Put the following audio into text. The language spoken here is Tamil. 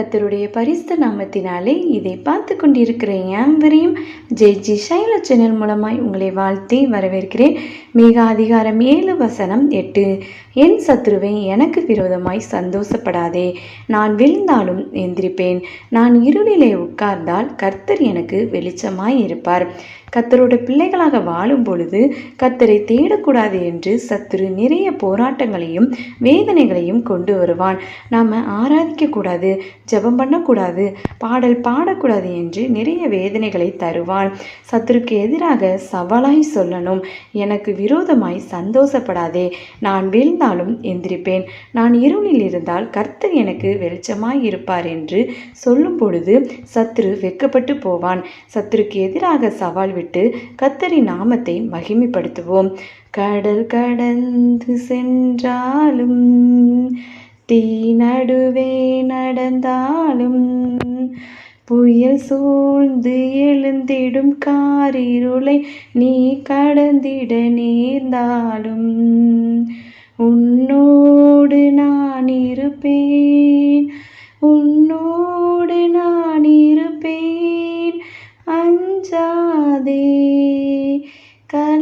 கர்த்தருடைய பரிசுத்த நாமத்தினாலே இதை பார்த்து கொண்டிருக்கிற யாவரையும். ஜெய் ஜி சைல சேனல் மூலமாய் உங்களை வாழ்த்தி வரவேற்கிறேன். மிக அதிகாரம் ஏழு வசனம் எட்டு. என் சத்ருவை எனக்கு விரோதமாய் சந்தோஷப்படாதே. நான் விழுந்தாலும் எந்திரிப்பேன். நான் இருளிலே உட்கார்ந்தால் கர்த்தர் எனக்கு வெளிச்சமாய் இருப்பார் கர்த்தரோட பிள்ளைகளாக வாழும் பொழுது கர்த்தரை தேடக்கூடாது என்று சத்துரு நிறைய போராட்டங்களையும் வேதனைகளையும் கொண்டு வருவான் நாம் ஆராதிக்கக்கூடாது ஜெபம் பண்ணக்கூடாது பாடல் பாடக்கூடாது என்று நிறைய வேதனைகளை தருவான் சத்துருக்கு எதிராக சவாலாய் சொல்லணும். எனக்கு விரோதமாய் சந்தோஷப்படாதே. நான் வீழ்ந்தாலும் எந்திரிப்பேன். நான் இருளில் இருந்தால் கர்த்தர் எனக்கு வெளிச்சமாய் இருப்பார் என்று சொல்லும் பொழுது சத்துரு வெக்கப்பட்டு போவான். சத்துருக்கு எதிராக சவால் விட்டு கத்தரி நாமத்தை மகிமைப்படுத்துவோம். கடல் கடந்து சென்றாலும் தீ நடுவே நடந்தாலும் புயல் சூழ்ந்து எழுந்திடும் காரிருளை நீ கடந்திட நேர்ந்தாலும் உன்னோடு நான் இருப்பேன்.